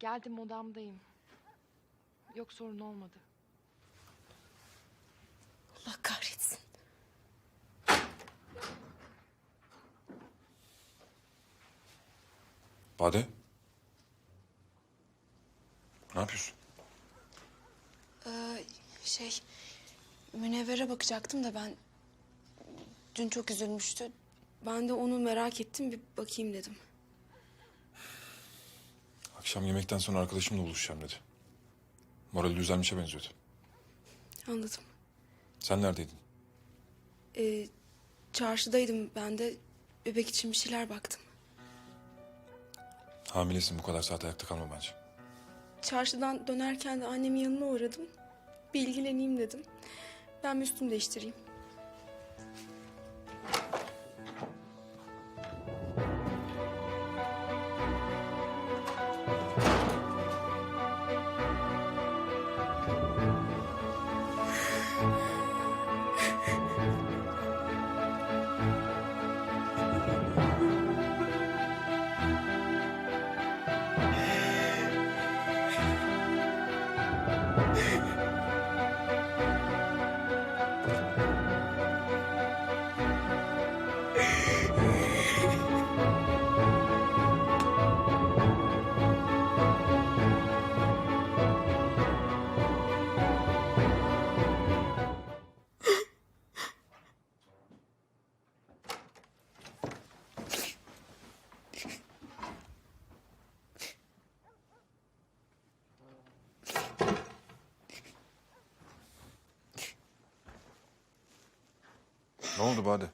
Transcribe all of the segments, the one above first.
Geldim odamdayım. Yok sorun olmadı. Allah kahretsin. Bade. Ne yapıyorsun? Ee, şey, Münevver'e bakacaktım da ben... Dün çok üzülmüştü. Ben de onu merak ettim, bir bakayım dedim. Akşam yemekten sonra arkadaşımla buluşacağım dedi. Morali düzelmişe benziyordu. Anladım. Sen neredeydin? Ee, çarşıdaydım ben de. Bebek için bir şeyler baktım. Hamilesin bu kadar saat ayakta kalma bence. Çarşıdan dönerken de annemin yanına uğradım. Bir ilgileneyim dedim. Ben bir üstümü değiştireyim. Ne oldu Bade?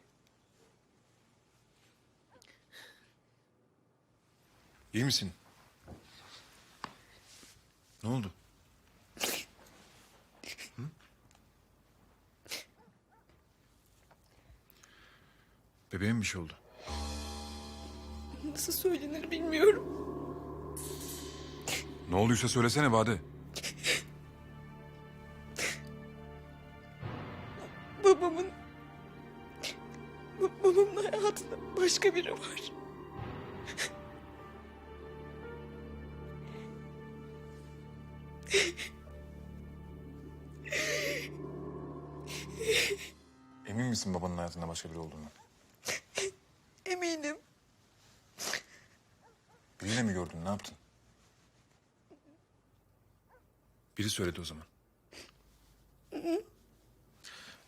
İyi misin? Ne oldu? Hı? Bebeğe mi bir şey oldu? Nasıl söylenir bilmiyorum. Ne olduysa söylesene Bade. Hayatında başka biri var. Emin misin babanın hayatında başka biri olduğunu? Eminim. Biriyle mi gördün? Ne yaptın? Biri söyledi o zaman.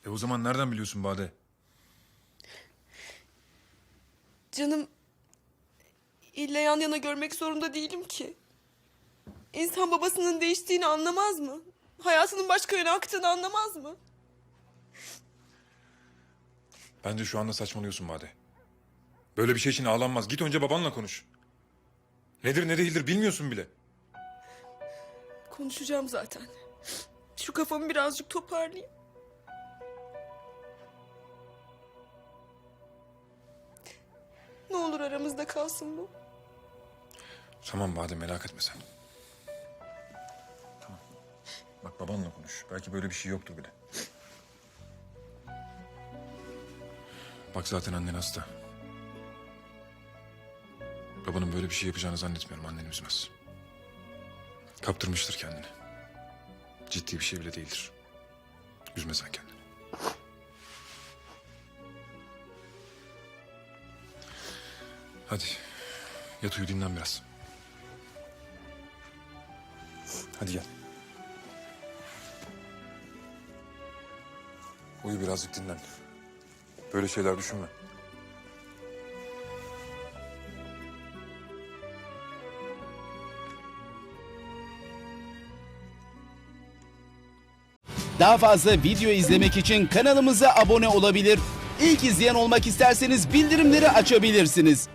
E o zaman nereden biliyorsun Bade? Canım illa yan yana görmek zorunda değilim ki. İnsan babasının değiştiğini anlamaz mı? Hayatının başka yöne aktığını anlamaz mı? Bence şu anda saçmalıyorsun Bade. Böyle bir şey için ağlanmaz. Git önce babanla konuş. Nedir ne değildir bilmiyorsun bile. Konuşacağım zaten. Şu kafamı birazcık toparlayayım. Aramızda kalsın bu. Tamam Bade merak etme sen. Tamam. Bak babanla konuş. Belki böyle bir şey yoktur bile. Bak zaten annen hasta. Babanın böyle bir şey yapacağını zannetmiyorum. Annen üzmez. Kaptırmıştır kendini. Ciddi bir şey bile değildir. Üzme sen kendini. Hadi yat uyu dinlen biraz. Hadi gel. Uyu birazcık dinlen. Böyle şeyler düşünme. Daha fazla video izlemek için kanalımıza abone olabilir. İlk izleyen olmak isterseniz bildirimleri açabilirsiniz.